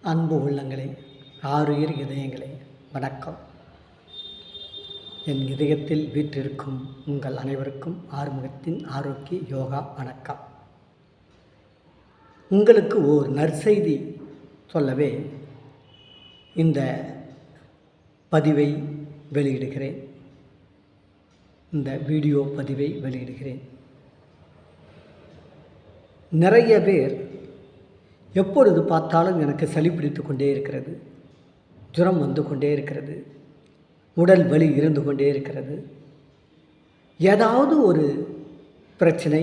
அன்பு உள்ளங்களே ஆறுயிர் இதயங்களே வணக்கம். என் இதயத்தில் வீற்றிருக்கும் உங்கள் அனைவருக்கும் ஆறுமுகத்தின் ஆரோக்கிய யோகா வணக்கம். உங்களுக்கு ஓர் நற்செய்தி சொல்லவே இந்த பதிவை வெளியிடுகிறேன். இந்த வீடியோ பதிவை வெளியிடுகிறேன். நிறைய பேர் எப்பொழுது பார்த்தாலும் எனக்கு சளி பிடித்து கொண்டே இருக்கிறது. ஜுரம் வந்து கொண்டே இருக்கிறது. உடல் வலி இருந்து கொண்டே இருக்கிறது. ஏதாவது ஒரு பிரச்சனை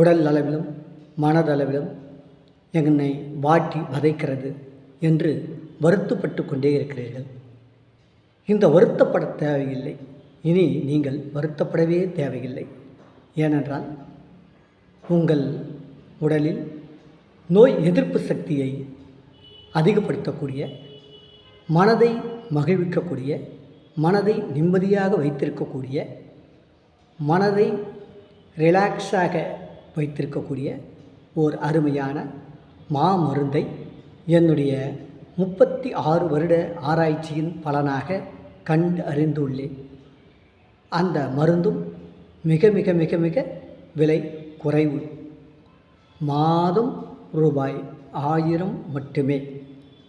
உடல் அளவிலும் மனதளவிலும் என்னை வாட்டி வதைக்கிறது என்று வருத்தப்பட்டு கொண்டே இருக்கிறீர்கள். இந்த வருத்தப்பட தேவையில்லை. இனி நீங்கள் வருத்தப்படவே தேவையில்லை. ஏனென்றால் உங்கள் உடலில் நோய் எதிர்ப்பு சக்தியை அதிகப்படுத்தக்கூடிய மனதை மகிழ்விக்கக்கூடிய மனதை நிம்மதியாக வைத்திருக்கக்கூடிய மனதை ரிலாக்ஸாக வைத்திருக்கக்கூடிய ஓர் அருமையான மாமருந்தை என்னுடைய முப்பத்தி ஆறு வருட ஆராய்ச்சியின் பலனாக கண்டு அறிந்துள்ளேன். அந்த மருந்தும் மிக மிக மிக மிக விலை குறைவு. மாதம் ரூபாய் ஆயிரம் மட்டுமே.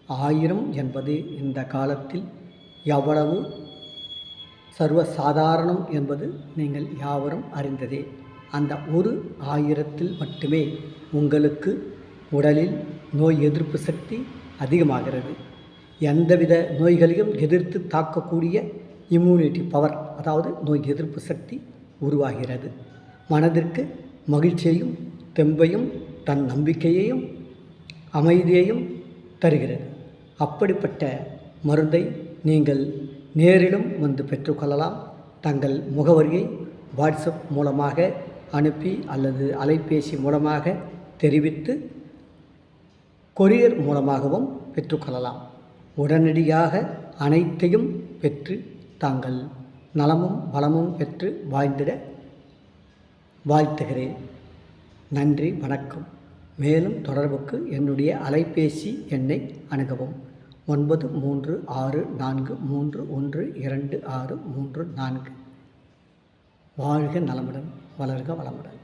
ஆயிரம் என்பது இந்த காலத்தில் எவ்வளவு? சர்வசாதாரணம் என்பது நீங்கள் யாவரும் அறிந்ததே. அந்த ஒரு ஆயிரத்தில் மட்டுமே உங்களுக்கு உடலில் நோய் எதிர்ப்பு சக்தி அதிகமாகிறது. எந்தவித நோய்களையும் எதிர்த்து தாக்கக்கூடிய இம்யூனிட்டி பவர் அதாவது நோய் எதிர்ப்பு சக்தி உருவாகிறது. மனதிற்கு மகிழ்ச்சியையும் தெம்பையும் தன் நம்பிக்கையையும் அமைதியையும் தருகிறது. அப்படிப்பட்ட மருந்தை நீங்கள் நேரிலும் வந்து பெற்றுக்கொள்ளலாம். தங்கள் முகவரியை வாட்ஸ்அப் மூலமாக அனுப்பி அல்லது அலைபேசி மூலமாக தெரிவித்து கொரியர் மூலமாகவும் பெற்றுக்கொள்ளலாம். உடனடியாக அனைத்தையும் பெற்று தாங்கள் நலமும் வளமும் பெற்று வாழ்ந்திட வாழ்த்துகிறேன். நன்றி வணக்கம். மேலும் தொடர்புக்கு என்னுடைய அலைபேசி எண்ணை அணுகவும். ஒன்பது மூன்று ஆறு நான்கு மூன்று ஒன்று இரண்டு ஆறு மூன்று நான்கு. வாழ்க நலமுடன் வளர்க வளமுடன்.